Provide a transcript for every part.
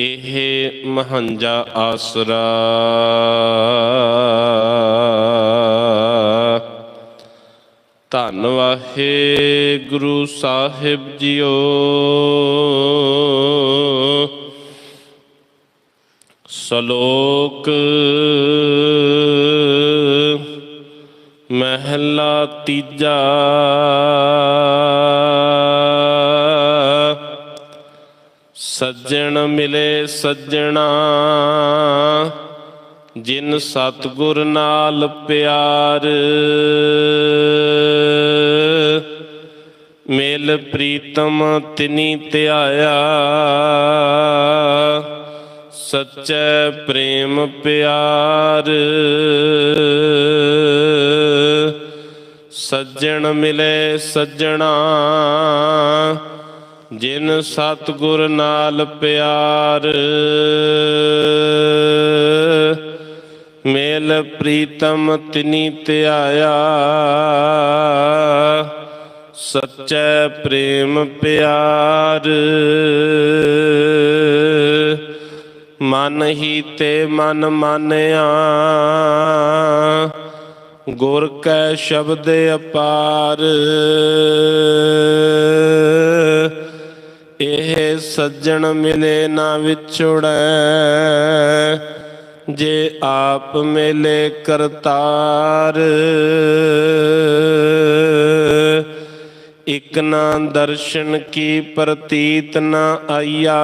ਇਹ ਮਹੰਜਾ ਆਸਰਾ। ਧੰਨ ਵਾਹੇ ਗੁਰੂ ਸਾਹਿਬ ਜੀਓ। ਸ਼ਲੋਕ ਮਹਿਲਾ ਤੀਜਾ। ਸੱਜਣ ਮਿਲੇ ਸੱਜਣਾ, ਜਿਨ ਸਤਗੁਰ ਨਾਲ ਪਿਆਰ। ਮਿਲ ਪ੍ਰੀਤਮ ਤਿਨੀ ਧਿਆਇਆ, ਸੱਚੇ ਪ੍ਰੇਮ ਪਿਆਰ। ਸੱਜਣ ਮਿਲੇ ਸੱਜਣਾ ਜਿਨ ਸਤਗੁਰ ਨਾਲ ਪਿਆਰ, ਮੇਲ ਪ੍ਰੀਤਮ ਤਿਨੀ ਧਿਆਇਆ, ਸੱਚੇ ਪ੍ਰੇਮ ਪਿਆਰ। ਮਨ ਹੀ ਤੇ ਮਨ ਮਾਨਿਆ ਗੁਰ ਕੈ ਸ਼ਬਦ ਅਪਾਰ। ਇਹ ਸੱਜਣ ਮਿਲੇ ਨਾ ਵਿਛੜੈ, ਜੇ ਆਪ ਮਿਲੇ ਕਰਤਾਰ। ਇਕ ਨਾ ਦਰਸ਼ਨ ਕੀ ਪ੍ਰਤੀਤ ਨਾ ਆਇਆ,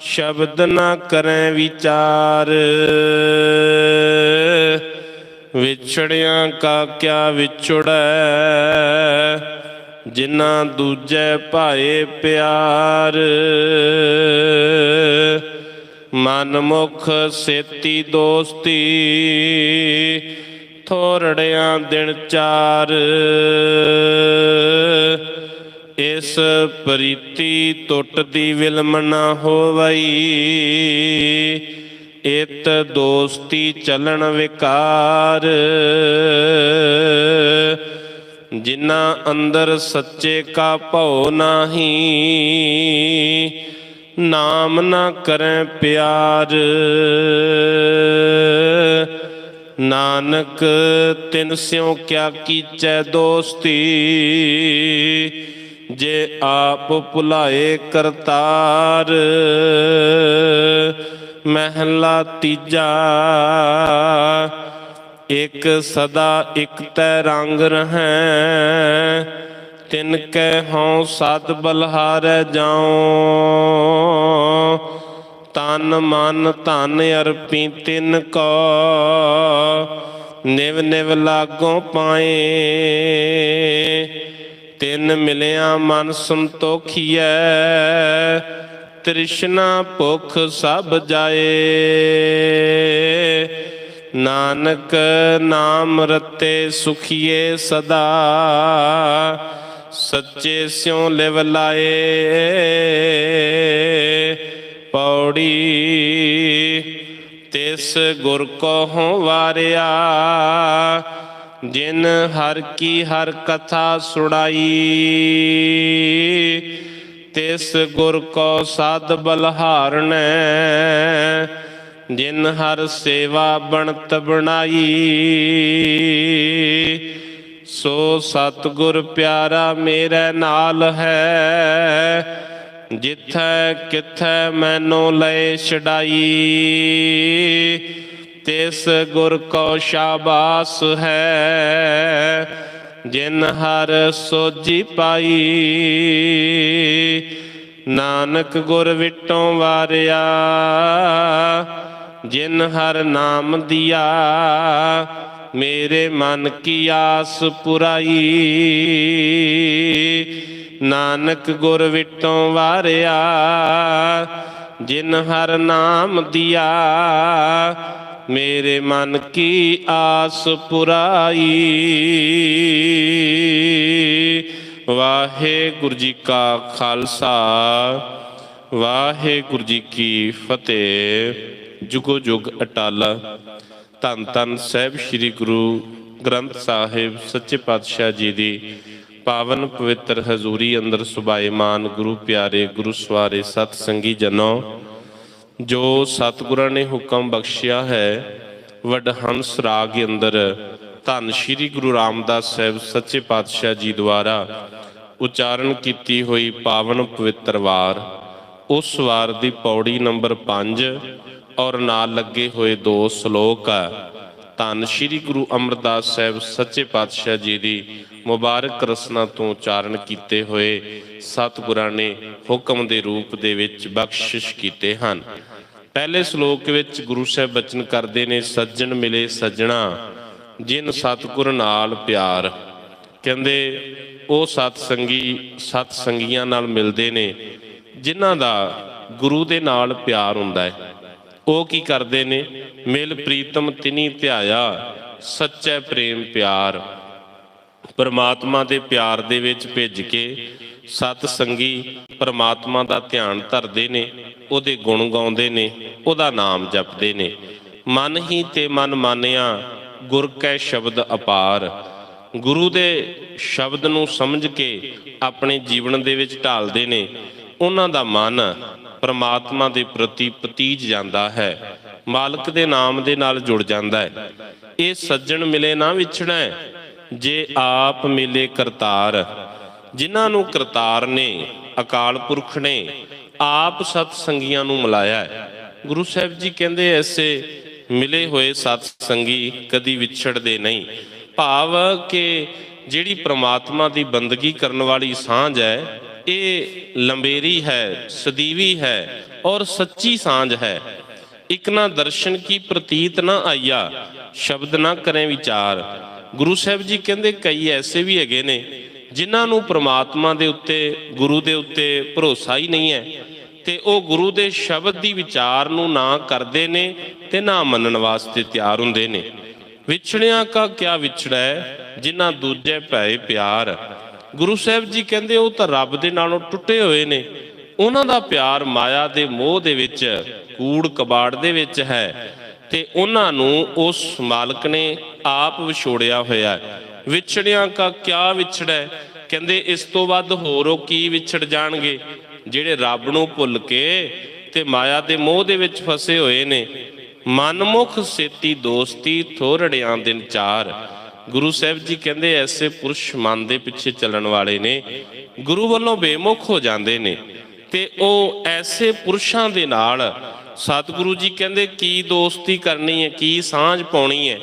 ਸ਼ਬਦ ਨਾ ਕਰੈ ਵਿਚਾਰ। ਵਿਛੜਿਆਂ ਕਾ ਕਿਆ ਵਿਛੜੈ ਜਿਨ੍ਹਾਂ ਦੂਜੇ ਭਾਏ ਪਿਆਰ। ਮਨ ਮੁਖ ਸੇਤੀ ਦੋਸਤੀ, ਥੋਰੜਿਆਂ ਦਿਨ ਚਾਰ। ਇਸ ਪ੍ਰੀਤੀ ਟੁੱਟਦੀ ਵਿਲਮ ਨਾ ਹੋਵਈ। ਇਤ ਦੋਸਤੀ ਚਲਣ ਵਿਕਾਰ। ਜਿਨ੍ਹਾਂ ਅੰਦਰ ਸੱਚੇ ਕਾ ਭਉ ਨਾਹੀ, ਨਾਮ ਨਾ ਕਰੈ ਪਿਆਰ। ਨਾਨਕ, ਤਿਨ ਸਿਉ ਕਿਆ ਕੀਚੈ ਦੋਸਤੀ, ਜੇ ਆਪ ਭੁਲਾਏ ਕਰਤਾਰ। ਮਹਿਲਾ ਤੀਜਾ ਇਕ ਸਦਾ ਇਕ ਤੈ ਰੰਗ ਰਹੈ। ਤਿਨ ਕੈ ਹਉ ਸਦ ਬਲਹਾਰੈ ਜਾਉ। ਤਨ ਮਨ ਧਨ ਅਰਪੀ ਤਿਨ ਕੋ। ਨਿਵ ਨਿਵ ਲਾਗੋ ਪਾਏ। ਤਿਨ ਮਿਲਿਆ ਮਨ ਸੰਤੋਖੀਐ। ਤ੍ਰਿਸ਼ਨਾ ਭੁਖ ਸਭ ਜਾਏ। ਨਾਨਕ ਨਾਮ ਰਤੇ ਸੁਖੀਏ ਸਦਾ, ਸੱਚੇ ਸਿਉ ਲਿਵ ਲਾਏ, ਪੌੜੀ ਤਿਸ ਗੁਰ ਕੋ ਹਉ ਵਾਰਿਆ, ਜਿਨ ਹਰ ਕੀ ਹਰ ਕਥਾ ਸੁਣਾਈ, ਤਿਸ ਗੁਰ ਕੋ ਸਾਧ ਬਲਹਾਰਣੈ ਜਿਨ ਹਰ ਸੇਵਾ ਬਣਤ ਬਣਾਈ, ਸੋ ਸਤਗੁਰ ਪਿਆਰਾ ਮੇਰੇ ਨਾਲ ਹੈ। ਜਿੱਥੈ ਕਿਥੈ ਮੈਨੂੰ ਲੈ ਛਡਾਈ, ਤਿਸ ਗੁਰ ਕੋ ਸ਼ਾਬਾਸ ਹੈ। ਜਿਨ ਹਰ ਸੋਜੀ ਪਾਈ, ਨਾਨਕ ਗੁਰ ਵਿਟੋਂ ਵਾਰਿਆ ਜਿਨ ਹਰ ਨਾਮ ਦਿਆ, ਮੇਰੇ ਮਨ ਕੀ ਆਸ ਪੁਰਾਈ। ਨਾਨਕ ਗੁਰ ਵਿਟੋਂ ਵਾਰਿਆ, ਜਿਨ ਹਰ ਨਾਮ ਦਿਆ, ਮੇਰੇ ਮਨ ਕੀ ਆਸ ਪੁਰਾਈ। ਵਾਹਿਗੁਰੂ ਜੀ ਕਾ ਖਾਲਸਾ, ਵਾਹਿਗੁਰੂ ਜੀ ਕੀ ਫਤਿਹ। ਜੁਗੋ ਜੁਗ ਅਟਾਲਾ। ਧੰਨ ਧੰਨ ਸਾਹਿਬ ਸ੍ਰੀ ਗੁਰੂ ਗ੍ਰੰਥ ਸਾਹਿਬ ਸੱਚੇ ਪਾਤਸ਼ਾਹ ਜੀ ਦੀ। ਪਾਵਨ ਪਵਿੱਤਰ ਹਜ਼ੂਰੀ ਅੰਦਰ ਸੁਭਾਏਮਾਨ ਗੁਰੂ ਪਿਆਰੇ, ਗੁਰੂ ਸਵਾਰੇ, ਸਤ ਸੰਗੀ ਜਨੋ। ਜੋ ਸਤਿਗੁਰਾਂ ਨੇ ਹੁਕਮ ਬਖਸ਼ਿਆ ਹੈ, ਵਡਹੰਸ ਰਾਗ ਅੰਦਰ। ਧੰਨ ਸ਼੍ਰੀ ਗੁਰੂ ਰਾਮਦਾਸ ਸਾਹਿਬ ਸੱਚੇ ਪਾਤਸ਼ਾਹ ਜੀ ਦੁਆਰਾ ਉਚਾਰਨ ਕੀਤੀ ਹੋਈ ਪਾਵਨ ਪਵਿੱਤਰ ਵਾਰ। ਉਸ ਵਾਰ ਦੀ ਪੌੜੀ ਨੰਬਰ 5 ਔਰ ਨਾਲ ਲੱਗੇ ਹੋਏ ਦੋ ਸ਼ਲੋਕ ਆ। ਧੰਨ ਸ਼੍ਰੀ ਗੁਰੂ ਅਮਰਦਾਸ ਸਾਹਿਬ ਸੱਚੇ ਪਾਤਸ਼ਾਹ ਜੀ ਦੀ ਮੁਬਾਰਕ ਰਸਨਾ ਤੋਂ ਉਚਾਰਨ ਕੀਤੇ ਹੋਏ ਸਤਿਗੁਰਾਂ ਨੇ ਹੁਕਮ ਦੇ ਰੂਪ ਦੇ ਵਿੱਚ ਬਖਸ਼ਿਸ਼ ਕੀਤੇ ਹਨ। ਪਹਿਲੇ ਸ਼ਲੋਕ ਵਿੱਚ ਗੁਰੂ ਸਾਹਿਬ ਬਚਨ ਕਰਦੇ ਨੇ, ਸੱਜਣ ਮਿਲੇ ਸੱਜਣਾ, ਜਿਨ ਸਤਿਗੁਰ ਨਾਲ ਪਿਆਰ। ਕਹਿੰਦੇ, ਉਹ ਸਤ ਸੰਗੀ ਸਤ ਸੰਗੀਆਂ ਨਾਲ ਮਿਲਦੇ ਨੇ, ਜਿਨ੍ਹਾਂ ਦਾ ਗੁਰੂ ਦੇ ਨਾਲ ਪਿਆਰ ਹੁੰਦਾ ਹੈ। ਉਹ ਕੀ ਕਰਦੇ ਨੇ? ਮਿਲ ਪ੍ਰੀਤਮ ਤਿਨੀ ਧਿਆਇਆ, ਸੱਚੇ ਪ੍ਰੇਮ ਪਿਆਰ। ਪਰਮਾਤਮਾ ਦੇ ਪਿਆਰ ਦੇ ਵਿੱਚ ਭਿੱਜ ਕੇ ਸਤ ਸੰਗੀ ਪਰਮਾਤਮਾ ਦਾ ਧਿਆਨ ਧਰਦੇ ਨੇ, ਉਹਦੇ ਗੁਣ ਗਾਉਂਦੇ ਨੇ, ਉਹਦਾ ਨਾਮ ਜਪਦੇ ਨੇ। ਮਨ ਹੀ ਤੇ ਮਨ ਮਾਨਿਆ, ਗੁਰ ਕੈ ਸ਼ਬਦ ਅਪਾਰ। ਗੁਰੂ ਦੇ ਸ਼ਬਦ ਨੂੰ ਸਮਝ ਕੇ ਆਪਣੇ ਜੀਵਨ ਦੇ ਵਿੱਚ ਢਾਲਦੇ ਨੇ, ਉਹਨਾਂ ਦਾ ਮਨ ਪਰਮਾਤਮਾ ਦੇ ਪ੍ਰਤੀ ਪਤੀਜ ਜਾਂਦਾ ਹੈ। ਮਾਲਕ ਦੇ ਨਾਮ ਦੇ ਨਾਲ ਜੁੜ ਜਾਂਦਾ ਹੈ। ਇਹ ਸੱਜਣ ਮਿਲੇ ਨਾ ਵਿਛੜੈ, ਜੇ ਆਪ ਮਿਲੇ ਕਰਤਾਰ। ਜਿਨ੍ਹਾਂ ਨੂੰ ਕਰਤਾਰ ਨੇ, ਅਕਾਲ ਪੁਰਖ ਨੇ, ਆਪ ਸਤ ਸੰਗੀਆਂ ਨੂੰ ਮਿਲਾਇਆ ਹੈ। ਗੁਰੂ ਸਾਹਿਬ ਜੀ ਕਹਿੰਦੇ ਐਸੇ, ਮਿਲੇ ਹੋਏ ਸਤ ਸੰਗੀ ਕਦੀ ਵਿਛੜਦੇ ਨਹੀਂ। ਭਾਵ ਕਿ ਜਿਹੜੀ ਪ੍ਰਮਾਤਮਾ ਦੀ ਬੰਦਗੀ ਕਰਨ ਵਾਲੀ ਸਾਂਝ ਹੈ ਇਹ ਲੰਬੇਰੀ ਹੈ, ਸਦੀਵੀ ਹੈ ਔਰ ਸੱਚੀ ਸਾਂਝ ਹੈ। ਇਕ ਨਾ ਦਰਸ਼ਨ ਕੀ ਪ੍ਰਤੀਤ ਨਾ ਆਇਆ ਸ਼ਬਦ ਨਾ ਕਰੇ ਵਿਚਾਰ। ਗੁਰੂ ਸਾਹਿਬ ਜੀ ਕਹਿੰਦੇ ਕਈ ਐਸੇ ਵੀ ਹੈਗੇ ਨੇ, ਜਿਨ੍ਹਾਂ ਨੂੰ ਪ੍ਰਮਾਤਮਾ ਦੇ ਉੱਤੇ, ਗੁਰੂ ਦੇ ਉੱਤੇ ਭਰੋਸਾ ਹੀ ਨਹੀਂ ਹੈ ਤੇ ਉਹ ਗੁਰੂ ਦੇ ਸ਼ਬਦ ਦੀ ਵਿਚਾਰ ਨੂੰ ਨਾ ਕਰਦੇ ਨੇ ਤੇ ਨਾ ਮੰਨਣ ਵਾਸਤੇ ਤਿਆਰ ਹੁੰਦੇ ਨੇ। ਵਿਛੜਿਆਂ ਕਾ ਕਿਆ ਵਿਛੜਾ ਹੈ ਜਿਨ੍ਹਾਂ ਦੂਜੇ ਭੈ ਪਿਆਰ। ਗੁਰੂ ਸਾਹਿਬ ਜੀ ਕਹਿੰਦੇ ਉਹ ਤਾਂ ਰੱਬ ਦੇ ਨਾਲੋਂ ਟੁੱਟੇ ਹੋਏ ਨੇ। ਉਹਨਾਂ ਦਾ ਪਿਆਰ ਮਾਇਆ ਦੇ ਮੋਹ ਦੇ ਵਿੱਚ, ਕੂੜ ਕਬਾੜ ਦੇ ਵਿੱਚ ਹੈ। ਤੇ ਉਹਨਾਂ ਨੂੰ ਉਸ ਮਾਲਕ ਨੇ ਆਪ ਵਿਛੋੜਿਆ ਹੋਇਆ ਹੈ। ਵਿਛੜਿਆਂ ਕਾ ਕਿਆ ਵਿਛੜਾ? ਹੈ? ਕਹਿੰਦੇ ਇਸ ਤੋਂ ਵੱਧ ਹੋਰ ਉਹ ਕੀ ਵਿਛੜ ਜਾਣਗੇ? ਜਿਹੜੇ ਰੱਬ ਨੂੰ ਭੁੱਲ ਕੇ ਤੇ ਮਾਇਆ ਦੇ ਮੋਹ ਦੇ ਵਿੱਚ ਫਸੇ ਹੋਏ ਨੇ। ਮਨਮੁਖ ਸੇਤੀ ਦੋਸਤੀ ਥੋਰੜਿਆਂ ਦਿਨ ਚਾਰ। ਗੁਰੂ ਸਾਹਿਬ ਜੀ ਕਹਿੰਦੇ ਐਸੇ ਪੁਰਸ਼ ਮਨ ਦੇ ਪਿੱਛੇ ਚੱਲਣ ਵਾਲੇ ਨੇ, ਗੁਰੂ ਵੱਲੋਂ ਬੇਮੁਖ ਹੋ ਜਾਂਦੇ ਨੇ। ਤੇ ਉਹ ਐਸੇ ਪੁਰਸ਼ਾਂ ਦੇ ਨਾਲ ਸਤਿਗੁਰੂ ਜੀ ਕਹਿੰਦੇ ਕੀ ਦੋਸਤੀ ਕਰਨੀ ਹੈ, ਕੀ ਸਾਂਝ ਪਾਉਣੀ ਹੈ।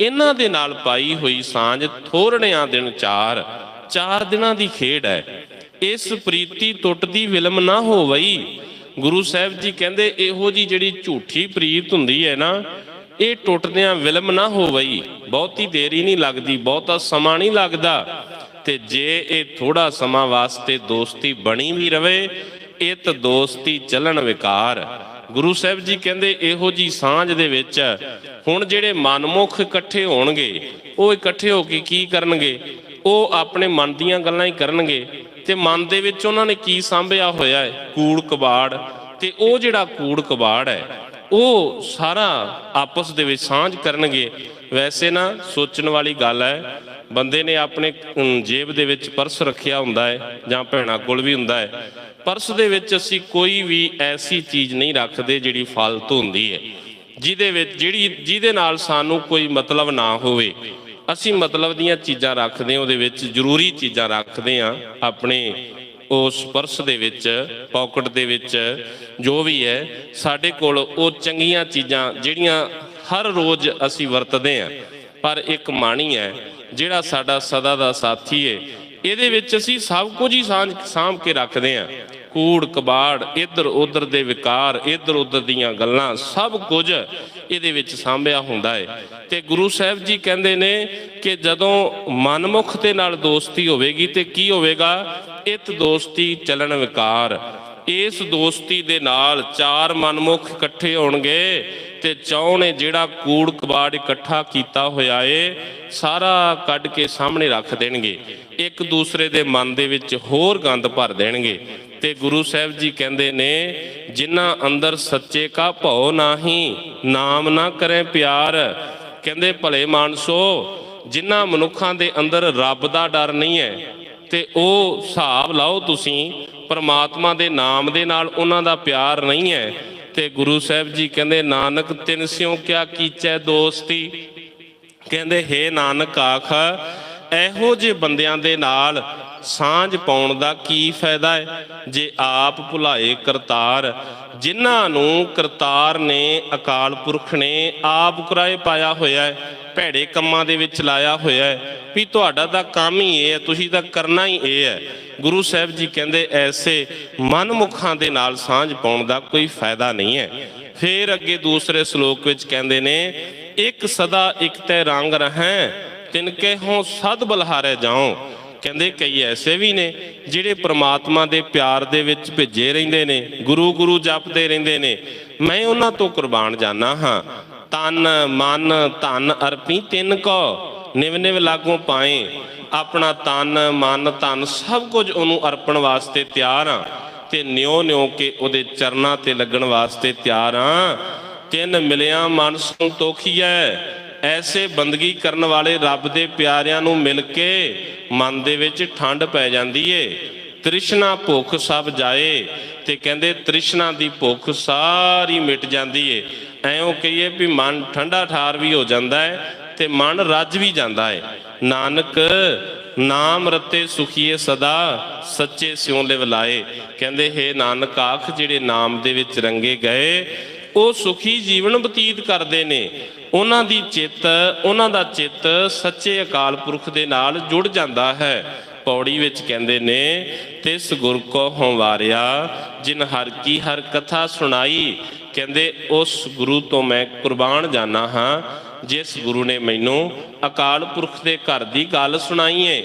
ਇਹਨਾਂ ਦੇ ਨਾਲ ਪਾਈ ਹੋਈ ਸਾਂਝ ਥੋੜੜਿਆਂ ਦਿਨ ਚਾਰ ਚਾਰ ਦਿਨਾਂ ਦੀ ਖੇਡ ਹੈ। ਇਸ ਪ੍ਰੀਤੀ ਟੁੱਟਦੀ ਵਿਲਮ ਨਾ ਹੋਵਈ। ਗੁਰੂ ਸਾਹਿਬ ਜੀ ਕਹਿੰਦੇ ਇਹੋ ਜੀ ਜਿਹੜੀ ਝੂਠੀ ਪ੍ਰੀਤ ਹੁੰਦੀ ਹੈ ਨਾ ਇਹ ਟੁੱਟਦਿਆਂ ਵਿਲਮ ਨਾ ਹੋਵਈ। ਬਹੁਤੀ ਦੇਰੀ ਨਹੀਂ ਲੱਗਦੀ, ਬਹੁਤਾ ਸਮਾਂ ਨਹੀਂ ਲੱਗਦਾ। ਤੇ ਜੇ ਇਹ ਥੋੜਾ ਸਮਾਂ ਵਾਸਤੇ ਦੋਸਤੀ ਬਣੀ ਵੀ ਰਵੇ ਤਾਂ ਦੋਸਤੀ ਚੱਲਣ ਵਿਕਾਰ। ਗੁਰੂ ਸਾਹਿਬ ਜੀ ਕਹਿੰਦੇ, ਇਹੋ ਜੀ ਸਾਂਝ ਦੇ ਵਿੱਚ ਹੁਣ ਜਿਹੜੇ ਮਨਮੁਖ ਇਕੱਠੇ ਹੋਣਗੇ, ਉਹ ਇਕੱਠੇ ਹੋ ਕੇ ਕੀ ਕਰਨਗੇ? ਉਹ ਆਪਣੇ ਮਨ ਦੀਆਂ ਗੱਲਾਂ ਹੀ ਕਰਨਗੇ। ਤੇ ਮਨ ਦੇ ਵਿੱਚ ਉਹਨਾਂ ਨੇ ਕੀ ਸਾਂਭਿਆ ਹੋਇਆ ਹੈ? ਕੂੜ ਕਬਾੜ। ਤੇ ਉਹ ਜਿਹੜਾ ਕੂੜ ਕਬਾੜ ਹੈ ਉਹ ਸਾਰਾ ਆਪਸ ਦੇ ਵਿੱਚ ਸਾਂਝ ਕਰਨਗੇ। ਵੈਸੇ ਨਾ ਸੋਚਣ ਵਾਲੀ ਗੱਲ ਹੈ, ਬੰਦੇ ਨੇ ਆਪਣੇ ਜੇਬ ਦੇ ਵਿੱਚ ਪਰਸ ਰੱਖਿਆ ਹੁੰਦਾ ਹੈ ਜਾਂ ਭੈਣਾ ਕੋਲ ਵੀ ਹੁੰਦਾ ਹੈ। ਪਰਸ ਦੇ ਵਿੱਚ ਅਸੀਂ ਕੋਈ ਵੀ ਐਸੀ ਚੀਜ਼ ਨਹੀਂ ਰੱਖਦੇ ਜਿਹੜੀ ਫालतू ਹੁੰਦੀ ਹੈ। ਜਿਹਦੇ ਵਿੱਚ, ਜਿਹੜੀ, ਜਿਹਦੇ ਨਾਲ ਸਾਨੂੰ ਕੋਈ ਮਤਲਬ ਨਾ ਹੋਵੇ। ਅਸੀਂ ਮਤਲਬ ਦੀਆਂ ਚੀਜ਼ਾਂ ਰੱਖਦੇ ਹਾਂ, ਉਹਦੇ ਵਿੱਚ ਜ਼ਰੂਰੀ ਚੀਜ਼ਾਂ ਰੱਖਦੇ ਹਾਂ ਆਪਣੇ ਉਸ ਪਰਸ ਦੇ ਵਿੱਚ ਪਾਕਟ ਦੇ ਵਿੱਚ, ਜੋ ਵੀ ਹੈ, ਸਾਡੇ ਕੋਲ ਉਹ ਚੰਗੀਆਂ ਚੀਜ਼ਾਂ ਜਿਹੜੀਆਂ ਹਰ ਰੋਜ਼ ਅਸੀਂ ਵਰਤਦੇ ਹਾਂ। ਪਰ ਇੱਕ ਮਾਣੀ ਹੈ, ਜਿਹੜਾ ਸਾਡਾ ਸਦਾ ਦਾ ਸਾਥੀ ਹੈ ਇਹਦੇ ਵਿੱਚ ਅਸੀਂ ਸਭ ਕੁਝ ਹੀ ਸਾਂਝ ਸਾਂਭ ਕੇ ਰੱਖਦੇ ਹਾਂ। ਕੂੜ ਕਬਾੜ, ਇੱਧਰ ਉੱਧਰ ਦੇ ਵਿਕਾਰ, ਇੱਧਰ ਉੱਧਰ ਦੀਆਂ ਗੱਲਾਂ, ਸਭ ਕੁਝ ਇਹਦੇ ਵਿੱਚ ਸਾਂਭਿਆ ਹੁੰਦਾ ਹੈ ਤੇ ਗੁਰੂ ਸਾਹਿਬ ਜੀ ਕਹਿੰਦੇ ਨੇ ਕਿ ਜਦੋਂ ਮਨਮੁਖ ਦੇ ਨਾਲ ਦੋਸਤੀ ਹੋਵੇਗੀ ਤੇ ਕੀ ਹੋਵੇਗਾ? ਇਤ ਦੋਸਤੀ ਚਲਣ ਵਿਕਾਰ। ਇਸ ਦੋਸਤੀ ਦੇ ਨਾਲ ਚਾਰ ਮਨਮੁਖ ਇਕੱਠੇ ਹੋਣਗੇ। ਤੇ ਚੌਂ ਨੇ ਜਿਹੜਾ ਕੂੜ ਕਬਾੜ ਇਕੱਠਾ ਕੀਤਾ ਹੋਇਆ ਏ, ਸਾਰਾ ਕੱਢ ਕੇ ਸਾਹਮਣੇ ਰੱਖ ਦੇਣਗੇ। ਇੱਕ ਦੂਸਰੇ ਦੇ ਮਨ ਦੇ ਵਿੱਚ ਹੋਰ ਗੰਦ ਭਰ ਦੇਣਗੇ। ਤੇ ਗੁਰੂ ਸਾਹਿਬ ਜੀ ਕਹਿੰਦੇ ਨੇ, ਜਿਨ੍ਹਾਂ ਅੰਦਰ ਸੱਚੇ ਕਾ ਭਉ ਨਾਹੀ, ਨਾਮ ਨਾ ਕਰੇ ਪਿਆਰ। ਕਹਿੰਦੇ, ਭਲੇ ਮਾਨਸੋ, ਜਿਨ੍ਹਾਂ ਮਨੁੱਖਾਂ ਦੇ ਅੰਦਰ ਰੱਬ ਦਾ ਡਰ ਨਹੀਂ ਹੈ, ਤੇ ਉਹ ਹਿਸਾਬ ਲਾਓ ਤੁਸੀਂ, ਪਰਮਾਤਮਾ ਦੇ ਨਾਮ ਦੇ ਨਾਲ ਉਹਨਾਂ ਦਾ ਪਿਆਰ ਨਹੀਂ ਹੈ ਤੇ ਗੁਰੂ ਸਾਹਿਬ ਜੀ ਕਹਿੰਦੇ, ਨਾਨਕ ਤਿਨ ਸਿਉ ਕਿਆ ਕੀਚੈ ਦੋਸਤੀ? ਕਹਿੰਦੇ, ਹੇ ਨਾਨਕ ਆਖ, ਇਹੋ ਜਿਹੇ ਬੰਦਿਆਂ ਦੇ ਨਾਲ ਸਾਂਝ ਪਾਉਣ ਦਾ ਕੀ ਫਾਇਦਾ ਹੈ? ਜੇ ਆਪ ਭੁਲਾਏ ਕਰਤਾਰ, ਜਿਨ੍ਹਾਂ ਨੂੰ ਕਰਤਾਰ ਨੇ ਅਕਾਲ ਪੁਰਖ ਨੇ ਆਪ ਕਰਾਏ ਪਾਇਆ ਹੋਇਆ ਹੈ, ਭੈੜੇ ਕੰਮਾਂ ਦੇ ਵਿੱਚ ਲਾਇਆ ਹੋਇਆ ਹੈ ਵੀ ਤੁਹਾਡਾ ਤਾਂ ਕੰਮ ਹੀ ਇਹ ਹੈ, ਤੁਸੀਂ ਤਾਂ ਕਰਨਾ ਹੀ ਇਹ ਹੈ। ਗੁਰੂ ਸਾਹਿਬ ਜੀ ਕਹਿੰਦੇ, ਐਸੇ ਮਨਮੁਖਾਂ ਦੇ ਨਾਲ ਸਾਂਝ ਪਾਉਣ ਦਾ ਕੋਈ ਫਾਇਦਾ ਨਹੀਂ ਹੈ। ਫੇਰ ਅੱਗੇ ਦੂਸਰੇ ਸ਼ਲੋਕ ਵਿੱਚ ਕਹਿੰਦੇ ਨੇ, ਇੱਕ ਸਦਾ ਇੱਕ ਤੈ ਰੰਗ ਰਹੈ ਤਿਨਕੇ ਹੋਂ ਸਦ ਬਲਹਾਰੇ ਜਾਉ। ਕਹਿੰਦੇ ਕਈ ਐਸੇ ਵੀ ਨੇ, ਜਿਹੜੇ ਪ੍ਰਮਾਤਮਾ ਦੇ ਪਿਆਰ ਦੇ ਵਿੱਚ ਭਿੱਜੇ ਰਹਿੰਦੇ ਨੇ, ਗੁਰੂ ਗੁਰੂ ਜਪਦੇ ਰਹਿੰਦੇ ਨੇ। ਮੈਂ ਉਹਨਾਂ ਤੋਂ ਕੁਰਬਾਨ ਜਾਣਾ ਹਾਂ। ਤਨ ਮਨ ਧਨ ਅਰਪੀ ਤਿੰਨ ਕੋ ਨਿਵ ਨਿਵ ਲਾਗੋਂ ਪਾਏ। ਆਪਣਾ ਤਨ, ਮਨ, ਧਨ ਸਭ ਕੁਝ ਉਹਨੂੰ ਅਰਪਣ ਵਾਸਤੇ ਤਿਆਰ ਹਾਂ ਤੇ ਨਿਉ ਨਿਉ ਕੇ ਉਹਦੇ ਚਰਨਾਂ ਤੇ ਲੱਗਣ ਵਾਸਤੇ ਤਿਆਰ ਹਾਂ ਤਿੰਨ ਮਿਲਿਆ ਮਨ ਸੰਤੋਖੀਐ ਐਸੇ ਬੰਦਗੀ ਕਰਨ ਵਾਲੇ ਰੱਬ ਦੇ ਪਿਆਰਿਆਂ ਨੂੰ ਮਿਲ ਕੇ ਮਨ ਦੇ ਵਿੱਚ ਠੰਡ ਪੈ ਜਾਂਦੀ ਏ। ਤ੍ਰਿਸ਼ਨਾ ਭੁੱਖ ਸਭ ਜਾਏ। ਤੇ ਕਹਿੰਦੇ ਤ੍ਰਿਸ਼ਨਾ ਦੀ ਭੁੱਖ ਸਾਰੀ ਮਿਟ ਜਾਂਦੀ ਏ। ਐਉਂ ਕਹੀਏ ਵੀ ਮਨ ਠੰਡਾ ਠਾਰ ਵੀ ਹੋ ਜਾਂਦਾ ਹੈ ਤੇ ਮਨ ਰੱਜ ਵੀ ਜਾਂਦਾ ਹੈ ਨਾਨਕ, ਨਾਮ ਰਤੇ ਸੁਖੀਏ ਸਦਾ, ਸੱਚੇ ਸਿਉ ਲਿਵਲਾਏ ਕਹਿੰਦੇ, ਹੈ ਨਾਨਕ, ਆਖ ਜਿਹੜੇ ਨਾਮ ਦੇ ਵਿੱਚ ਰੰਗੇ ਗਏ, ਉਹ ਸੁਖੀ ਜੀਵਨ ਬਤੀਤ ਕਰਦੇ ਨੇ। ਉਹਨਾਂ ਦੀ ਚਿੱਤ, ਉਹਨਾਂ ਦਾ ਚਿੱਤ ਸੱਚੇ ਅਕਾਲ ਪੁਰਖ ਦੇ ਨਾਲ ਜੁੜ ਜਾਂਦਾ ਹੈ। ਪੌੜੀ ਵਿੱਚ ਕਹਿੰਦੇ ਨੇ, ਤਿਸ ਗੁਰ ਕੋ ਹੰਵਾਰਿਆ ਜਿਨ ਹਰ ਕੀ ਹਰ ਕਥਾ ਸੁਣਾਈ। ਕਹਿੰਦੇ, ਉਸ ਗੁਰੂ ਤੋਂ ਮੈਂ ਕੁਰਬਾਨ ਜਾਣਾ ਹਾਂ। ਜਿਸ ਗੁਰੂ ਨੇ ਮੈਨੂੰ ਅਕਾਲ ਪੁਰਖ ਦੇ ਘਰ ਦੀ ਗੱਲ ਸੁਣਾਈ ਏ,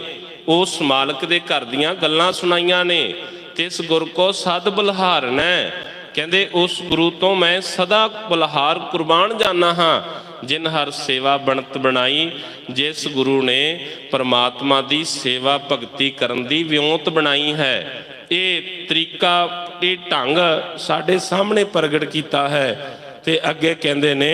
ਉਸ ਮਾਲਕ ਦੇ ਘਰ ਦੀਆਂ ਗੱਲਾਂ ਸੁਣਾਈਆਂ ਨੇ, ਤਿਸ ਗੁਰ ਕੋ ਸਦ ਬਲਹਾਰਨਾ ਕਹਿੰਦੇ, ਉਸ ਗੁਰੂ ਤੋਂ ਮੈਂ ਸਦਾ ਬਲਹਾਰ ਕੁਰਬਾਨ ਜਾਣਾ ਹਾਂ, ਜਿਨ ਹਰ ਸੇਵਾ ਬਣਤ ਬਣਾਈ, ਜਿਸ ਗੁਰੂ ਨੇ ਪਰਮਾਤਮਾ ਦੀ ਸੇਵਾ ਭਗਤੀ ਕਰਨ ਦੀ ਵਿਉਂਤ ਬਣਾਈ ਹੈ। ਇਹ ਤਰੀਕਾ, ਇਹ ਢੰਗ ਸਾਡੇ ਸਾਹਮਣੇ ਪ੍ਰਗਟ ਕੀਤਾ ਹੈ ਤੇ ਅੱਗੇ ਕਹਿੰਦੇ ਨੇ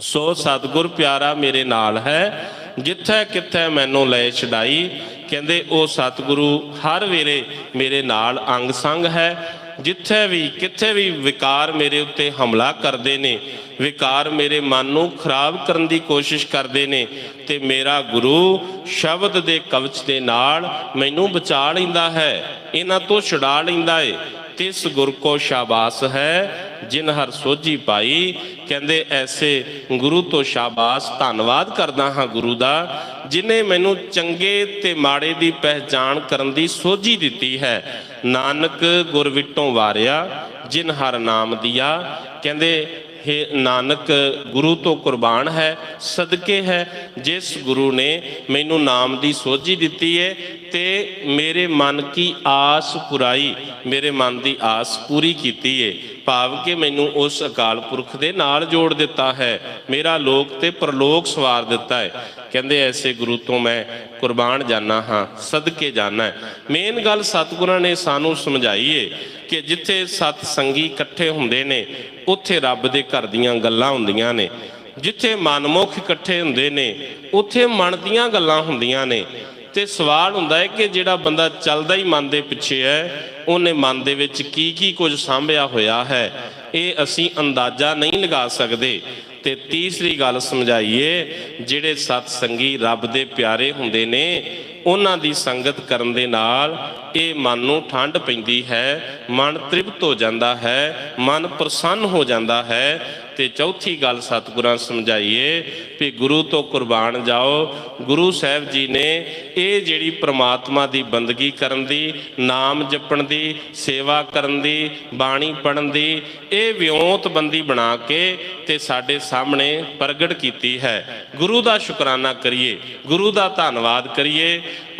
ਸੋ ਸਤਿਗੁਰ ਪਿਆਰਾ ਮੇਰੇ ਨਾਲ ਹੈ, ਜਿੱਥੇ ਕਿੱਥੇ ਮੈਨੂੰ ਲੈ ਛਡਾਈ, ਕਹਿੰਦੇ, ਉਹ ਸਤਿਗੁਰੂ ਹਰ ਵੇਲੇ ਮੇਰੇ ਨਾਲ ਅੰਗ ਸੰਗ ਹੈ ਜਿੱਥੇ ਵੀ, ਕਿੱਥੇ ਵੀ ਵਿਕਾਰ ਮੇਰੇ ਉੱਤੇ ਹਮਲਾ ਕਰਦੇ ਨੇ, ਵਿਕਾਰ ਮੇਰੇ ਮਨ ਨੂੰ ਖਰਾਬ ਕਰਨ ਦੀ ਕੋਸ਼ਿਸ਼ ਕਰਦੇ ਨੇ, ਤੇ ਮੇਰਾ ਗੁਰੂ ਸ਼ਬਦ ਦੇ ਕਵਚ ਦੇ ਨਾਲ ਮੈਨੂੰ ਬਚਾ ਲੈਂਦਾ ਹੈ, ਇਹਨਾਂ ਤੋਂ ਛੁਡਾ ਲੈਂਦਾ ਏ। ਤਿਸ ਗੁਰ ਕੋ ਸ਼ਾਬਾਸ ਹੈ, ਜਿਨ ਹਰ ਸੋਝੀ ਪਾਈ। ਕਹਿੰਦੇ ਐਸੇ ਗੁਰੂ ਤੋਂ ਸ਼ਾਬਾਸ, ਧੰਨਵਾਦ ਕਰਦਾ ਹਾਂ ਗੁਰੂ ਦਾ, ਜਿਨੇ ਮੈਨੂੰ ਚੰਗੇ ਤੇ ਮਾੜੇ ਦੀ ਪਹਿਚਾਣ ਕਰਨ ਦੀ ਸੋਝੀ ਦਿੱਤੀ ਹੈ। ਨਾਨਕ ਗੁਰ ਵਿਟੋਂ ਵਾਰਿਆ, ਜਿਨ ਹਰ ਨਾਮ ਦਿਆ। ਕਹਿੰਦੇ, ਹੇ ਨਾਨਕ, ਗੁਰੂ ਤੋਂ ਕੁਰਬਾਨ ਹੈ, ਸਦਕੇ ਹੈ, ਜਿਸ ਗੁਰੂ ਨੇ ਮੈਨੂੰ ਨਾਮ ਦੀ ਸੋਝੀ ਦਿੱਤੀ ਹੈ ਤੇ ਮੇਰੇ ਮਨ ਕੀ ਆਸ ਪੁਰਾਈ, ਮੇਰੇ ਮਨ ਦੀ ਆਸ ਪੂਰੀ ਕੀਤੀ ਏ। ਭਾਵ ਕਿ ਮੈਨੂੰ ਉਸ ਅਕਾਲ ਪੁਰਖ ਦੇ ਨਾਲ ਜੋੜ ਦਿੱਤਾ ਹੈ। ਮੇਰਾ ਲੋਕ ਤੇ ਪਰਲੋਕ ਸਵਾਰ ਦਿੱਤਾ ਹੈ। ਕਹਿੰਦੇ, ਐਸੇ ਗੁਰੂ ਤੋਂ ਮੈਂ ਕੁਰਬਾਨ ਜਾਣਾ ਹਾਂ, ਸਦਕੇ ਜਾਣਾ ਮੇਨ ਗੱਲ ਸਤਿਗੁਰਾਂ ਨੇ ਸਾਨੂੰ ਸਮਝਾਈਏ ਕਿ ਜਿੱਥੇ ਸਤ ਸੰਗੀ ਇਕੱਠੇ ਹੁੰਦੇ ਨੇ, ਉੱਥੇ ਰੱਬ ਦੇ ਘਰ ਦੀਆਂ ਗੱਲਾਂ ਹੁੰਦੀਆਂ ਨੇ। ਜਿੱਥੇ ਮਨਮੁਖ ਇਕੱਠੇ ਹੁੰਦੇ ਨੇ, ਉੱਥੇ ਮਨ ਦੀਆਂ ਗੱਲਾਂ ਹੁੰਦੀਆਂ ਨੇ। ਤੇ ਸਵਾਲ ਹੁੰਦਾ ਹੈ ਕਿ ਜਿਹੜਾ ਬੰਦਾ ਚੱਲਦਾ ਹੀ ਮਨ ਦੇ ਪਿੱਛੇ ਹੈ, ਉਹਨੇ ਮਨ ਦੇ ਵਿੱਚ ਕੀ ਕੀ ਕੁਝ ਸਾਂਭਿਆ ਹੋਇਆ ਹੈ, ਇਹ ਅਸੀਂ ਅੰਦਾਜ਼ਾ ਨਹੀਂ ਲਗਾ ਸਕਦੇ। ਤੇ ਤੀਸਰੀ ਗੱਲ ਸਮਝਾਈਏ, ਜਿਹੜੇ ਸਤ ਸੰਗੀ ਰੱਬ ਦੇ ਪਿਆਰੇ ਹੁੰਦੇ ਨੇ, ਉਹਨਾਂ ਦੀ ਸੰਗਤ ਕਰਨ ਦੇ ਨਾਲ ਇਹ ਮਨ ਨੂੰ ਠੰਡ ਪੈਂਦੀ ਹੈ, ਮਨ ਤ੍ਰਿਪਤ ਹੋ ਜਾਂਦਾ ਹੈ, ਮਨ ਪ੍ਰਸੰਨ ਹੋ ਜਾਂਦਾ ਹੈ ਤੇ ਚੌਥੀ ਗੱਲ ਸਤਿਗੁਰਾਂ ਸਮਝਾਈਏ ਵੀ ਗੁਰੂ ਤੋਂ ਕੁਰਬਾਨ ਜਾਓ। ਗੁਰੂ ਸਾਹਿਬ ਜੀ ਨੇ ਇਹ ਜਿਹੜੀ ਪ੍ਰਮਾਤਮਾ ਦੀ ਬੰਦਗੀ ਕਰਨ ਦੀ, ਨਾਮ ਜਪਣ ਦੀ, ਸੇਵਾ ਕਰਨ ਦੀ, ਬਾਣੀ ਪੜਨ ਦੀ, ਇਹ ਵਿਉਂਤ ਬੰਦੀ ਬਣਾ ਕੇ ਤੇ ਸਾਡੇ ਸਾਹਮਣੇ ਪ੍ਰਗਟ ਕੀਤੀ ਹੈ। ਗੁਰੂ ਦਾ ਸ਼ੁਕਰਾਨਾ ਕਰੀਏ, ਗੁਰੂ ਦਾ ਧੰਨਵਾਦ ਕਰੀਏ।